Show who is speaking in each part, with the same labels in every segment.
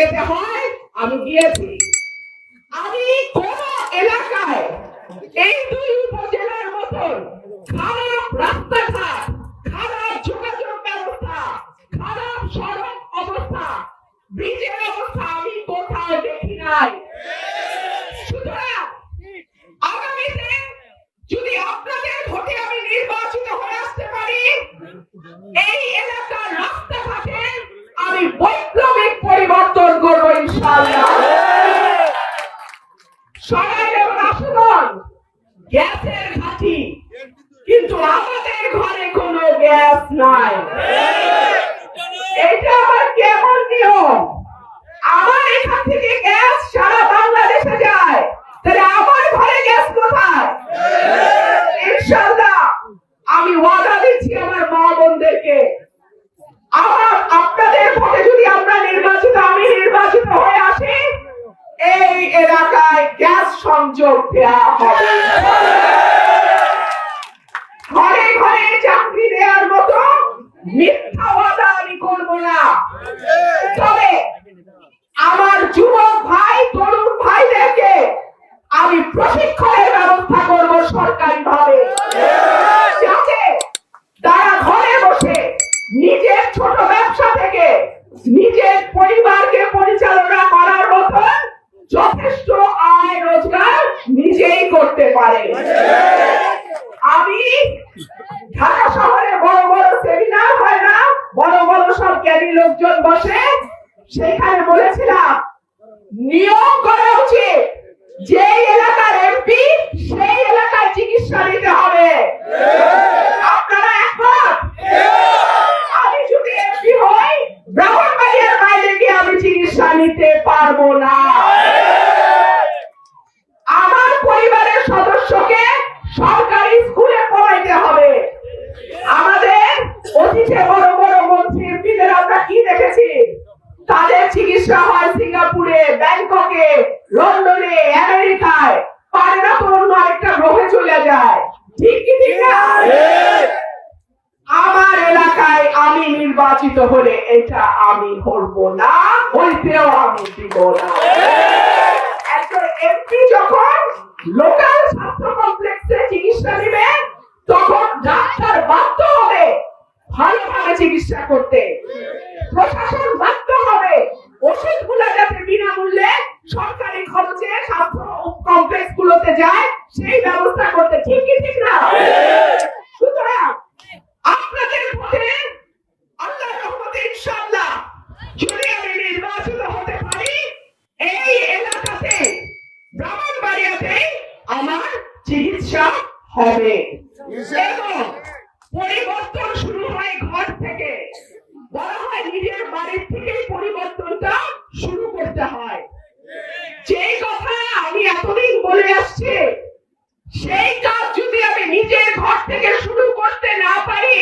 Speaker 1: যেতে হয়, আমি গিয়েছি। আমি কোন এলাকায় এই দুই উপজেলার মতন খারাপ রাস্তাঘাট খারাপ যোগাযোগ ব্যবস্থা, খারাপ সড়ক অবস্থা, ব্রিজের অবস্থা আমি কোথাও দেখি নাই। যদি আমি আসতে পারি, এই এলাকার রাস্তাঘাটে আমি পরিবর্তন করব ইনশাআল্লাহ সবাই এবং গ্যাসের ঘাটি, কিন্তু আমাদের ঘরে কোনো গ্যাস নাই। এটা আবার কেমন নিয়ম? আমার এখান থেকে গ্যাস সারা বাংলাদেশে যায়। তাহলে আমার ঘরে গ্যাস কোথায়? ইনশাআল্লাহ, আমি ওয়াদা দিচ্ছি আমার মা বোনদেরকে। আমার আপনাদের ভোটে যদি আমরা নির্বাচিত আমি নির্বাচিত হয়ে আসি এই এলাকায় গ্যাস সংযোগ দেওয়া হবে। ঘরে ঘরে চাকরি দেওয়ার মতো মিথ্যা ওয়াদা আমি না। তবে আমার যুবক ভাই, তরুণ ভাইদেরকে আমি প্রশিক্ষণের ব্যবস্থা করব সরকারি ভাবে যাতে তারা ঘরে বসে নিজের ছোট ব্যবসা থেকে নিজের পরিবারকে করতে পারে। আমি ঢাকা শহরে বড় বড় সেমিনার হয় না, বড় বড় সব জ্ঞানী লোকজন বসে সেখানে বলেছিলাম নিয়ম করা উচিত। যে এলাকার এমপি সেই এলাকায় চিকিৎসা নিতে হবে। আপনারা একমত? আমি যদি এমপি হই, ব্রাহ্মণবাড়িয়ার বাইরে গিয়ে আমি চিকিৎসা নিতে পারব না আমার পরিবারের সদস্যকে সরকারি স্কুলে পড়াইতে হবে আমাদের অতীতে বড় বড় মন্ত্রী এমপিদের আমরা কি দেখেছি চিকিৎসা হয় সিঙ্গাপুরে, ব্যাংককে, লন্ডনে, আমেরিকায়। পারে না অন্য আরেকটা গ্রহে চলে যায়। ঠিক কি ঠিক না? আমার এলাকায় আমি নির্বাচিত হলে এটা আমি করব না, হইতেও আমি দিব না। একজন এমপি যখন লোকাল স্বাস্থ্য কমপ্লেক্সে চিকিৎসা নেবে, তখন ডাক্তার বাধ্য হবে ভালোভাবে চিকিৎসা করতে। প্রশাসন বাধ্য হবে ওষুধগুলো যাতে বিনামূল্যে সরকারি খরচে স্বাস্থ্য কমপ্লেক্স গুলোতে যায় সেই ব্যবস্থা করতে ঠিক কি ঠিক না। সুতরাং আপনাদের ভোটে আল্লাহ রহমতে ইনশাআল্লাহ যদি আমি নির্বাচিত হতে পারি। এই এলাকাতে ব্রাহ্মণবাড়িয়াতে আমার চিকিৎসা হবে। এবং পরিবর্তন শুরু হয় ঘর থেকে বলা হয় নিজের বাড়ির থেকেই পরিবর্তনটা শুরু করতে হয় যেই কথা আমি এতদিন বলে আসছি সেই কাজ যদি আমি নিজের ঘর থেকে শুরু করতে না পারি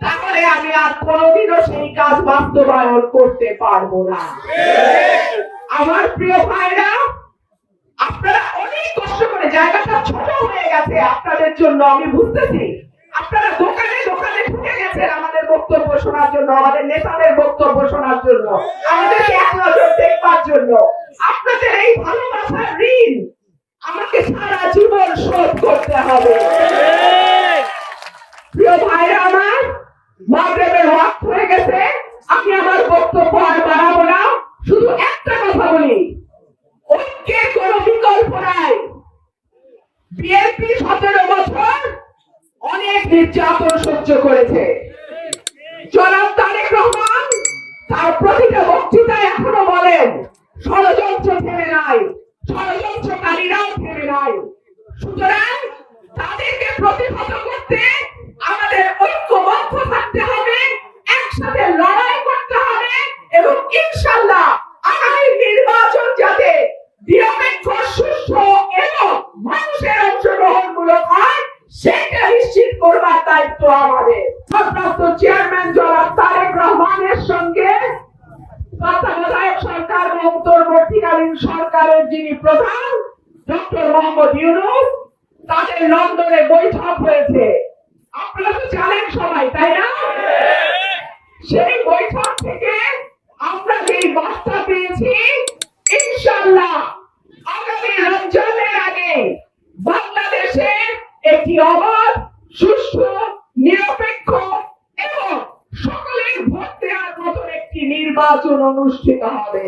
Speaker 1: তাহলে আমি আর কোনোদিনও সেই কাজ বাস্তবায়ন করতে পারব না। আমার প্রিয় ভাইরা, আপনারা অনেক কষ্ট করে জায়গাটা ছোট হয়ে গেছে আপনাদের জন্য, আমি বুঝতেছি। আপনারা দোকানে দোকানে ঢুকে গেছেন আমাদের বক্তব্য শোনার জন্য, আমাদের নেতাদের বক্তব্য শোনার জন্য এক নজর দেখবার জন্য। আপনাদের এই ভালোবাসার ঋণ আমাকে সারা জীবন শোধ করতে হবে। প্রিয় ভাইরা আমার মাগরেবের ওয়াক্ত হয়ে গেছে আমি আমার বক্তব্য আর বাড়াবো না শুধু একটা কথা বলি ঐক্যের কোন বিকল্প নাই বিএনপি সতেরো বছর অনেক নির্যাতন সহ্য করেছে। জনাব তারেক রহমান তার প্রতিটা বক্তৃতায় এখনও বলেন, ষড়যন্ত্র থেমে নাই, ষড়যন্ত্রকারীরাও থেমে নাই। সুতরাং তাদেরকে প্রতিহত করতে আমাদের ঐক্যবদ্ধ থাকতে হবে। দায়িত্ব আমাদের। চেয়ারম্যান জনাব তারেক রহমানের সঙ্গে তত্ত্বাবধায়ক সরকার অন্তর্বর্তীকালীন সরকারের যিনি প্রধান, ডক্টর মোহাম্মদ ইউনুস, তাদের লন্ডনে বৈঠক হয়েছে। আপনারা তো জানেন সবাই, তাই না? সেই বৈঠক থেকে আমরা যে বার্তা পেয়েছি ইনশাল্লাহ আগামী রমজানের আগে বাংলাদেশে একটি অবাধ, সুষ্ঠু নির্বাচন অনুষ্ঠিত হবে।